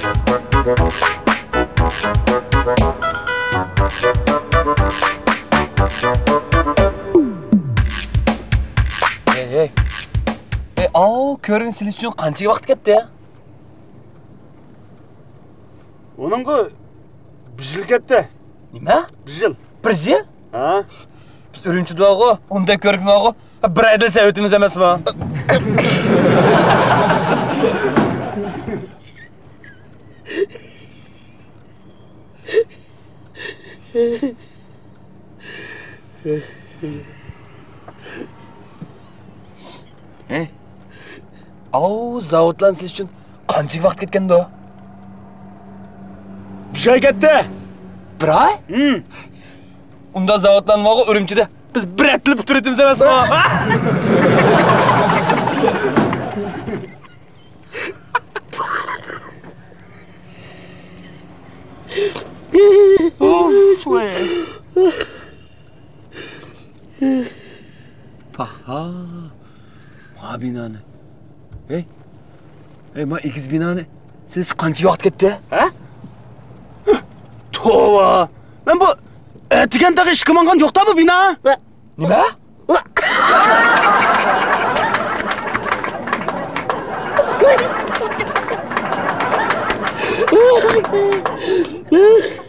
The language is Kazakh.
ей ей ау көрген сілес үшін қанша уақыт кетті оныңғы бір жыл кетті неме бір жыл бір жыл а біз үрімші дуа ғой ондай көрген ғой бір айда сәуетіміз емес па ей ау зауытлан сіз үшін қанша уақыт кеткен до бір ай кетті бір ай ұнда зауытланмауға үрімшіде біз бір әттіліп бітіретіміз емес па this Paha. Ma binane. Hey. Hey ma ikiz binane. Siz qancha vaqt ketdi? Ha? Tova. Men bu aytgandagi ish yok yo'qda bu Ne? Ne? Ooh.